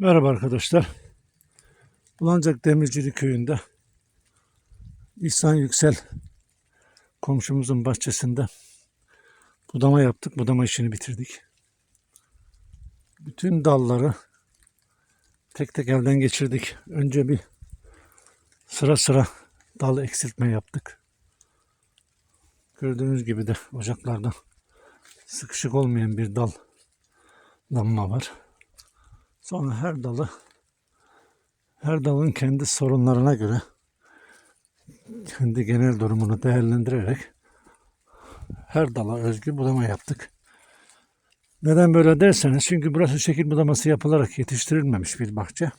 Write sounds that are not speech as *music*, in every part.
Merhaba arkadaşlar. Bulancak Demircili köyünde İhsan Yüksel komşumuzun bahçesinde budama yaptık. Budama işini bitirdik. Bütün dalları tek tek elden geçirdik. Önce bir sıra sıra dal eksiltme yaptık. Gördüğünüz gibi de ocaklarda sıkışık olmayan bir dal damma var. Sonra her dalı her dalın kendi sorunlarına göre kendi genel durumunu değerlendirerek her dala özgü budama yaptık. Neden böyle derseniz çünkü burası şekil budaması yapılarak yetiştirilmemiş bir bahçe.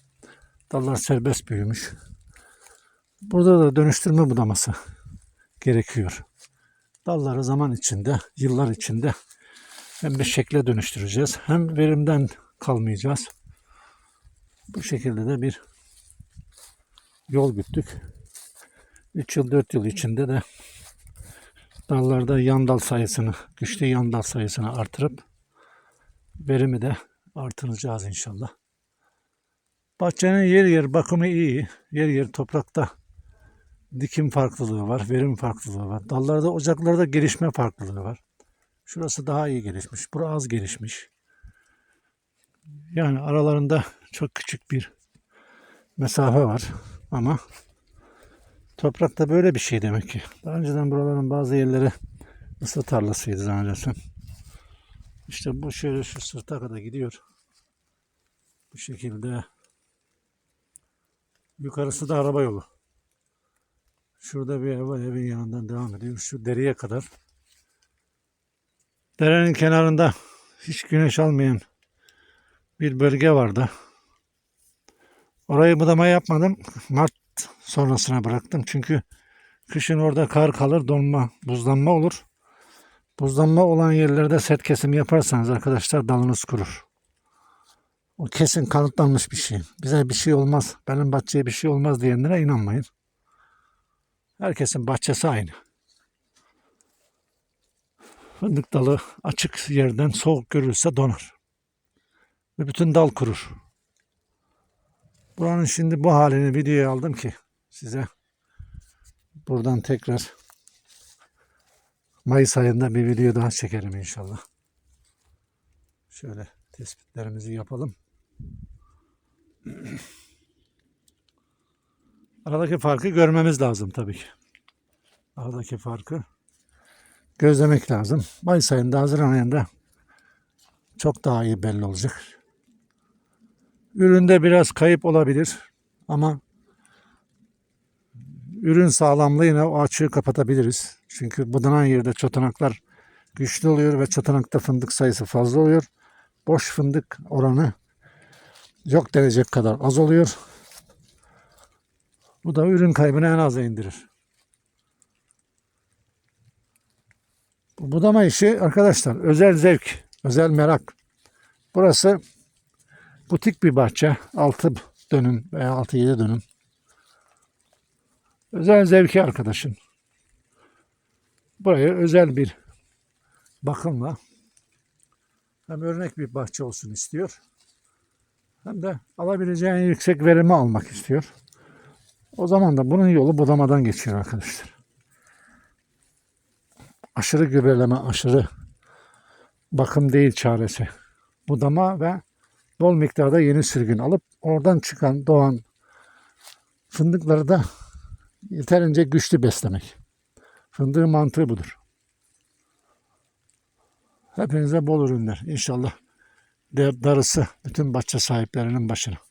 Dallar serbest büyümüş. Burada da dönüştürme budaması gerekiyor. Dalları zaman içinde, yıllar içinde hem bir şekle dönüştüreceğiz hem verimden kalmayacağız. Bu şekilde de bir yol güttük. 3 yıl 4 yıl içinde de dallarda yan dal sayısını, güçlü yan dal sayısını artırıp verimi de artıracağız inşallah. Bahçenin yer yer bakımı iyi. Yer yer toprakta dikim farklılığı var, verim farklılığı var. Dallarda, ocaklarda gelişme farklılığı var. Şurası daha iyi gelişmiş, burası az gelişmiş. Yani aralarında çok küçük bir mesafe var ama toprakta böyle bir şey demek ki. Daha önceden buraların bazı yerleri ısı tarlasıydı zannedersem. İşte bu şöyle şu sırta kadar gidiyor. Bu şekilde. Yukarısı da araba yolu. Şurada bir ev var. Evin yanından devam ediyor. Şu dereye kadar. Derenin kenarında hiç güneş almayan bir bölge vardı. Orayı budama yapmadım. Mart sonrasına bıraktım. Çünkü kışın orada kar kalır, donma, buzlanma olur. Buzlanma olan yerlerde sert kesim yaparsanız arkadaşlar dalınız kurur. O kesin kanıtlanmış bir şey. Bize bir şey olmaz, benim bahçeye bir şey olmaz diyenlere inanmayın. Herkesin bahçesi aynı. Fındık dalı açık yerden soğuk görülse donar ve bütün dal kurur. Buranın şimdi bu halini videoya aldım ki size buradan tekrar Mayıs ayında bir video daha çekerim inşallah. Şöyle tespitlerimizi yapalım. *clears throat* Aradaki farkı görmemiz lazım tabii ki. Aradaki farkı gözlemek lazım. Mayıs ayında, Haziran ayında çok daha iyi belli olacak. Üründe biraz kayıp olabilir ama ürün sağlamlığı yine o açığı kapatabiliriz. Çünkü budanan yerde çotanaklar güçlü oluyor ve çotanakta fındık sayısı fazla oluyor. Boş fındık oranı yok denecek kadar az oluyor. Bu da ürün kaybını en aza indirir. Bu budama işi arkadaşlar özel zevk, özel merak. Burası butik bir bahçe. 6 dönüm veya 6-7 dönüm. Özel zevki arkadaşın. Buraya özel bir bakımla hem örnek bir bahçe olsun istiyor. Hem de alabileceğin yüksek verimi almak istiyor. O zaman da bunun yolu budamadan geçiyor arkadaşlar. Aşırı gübreleme, aşırı bakım değil çaresi. Budama ve bol miktarda yeni sürgün alıp oradan çıkan doğan fındıkları da yeterince güçlü beslemek. Fındığın mantığı budur. Hepinize bol ürünler. İnşallah darısı bütün bahçe sahiplerinin başına.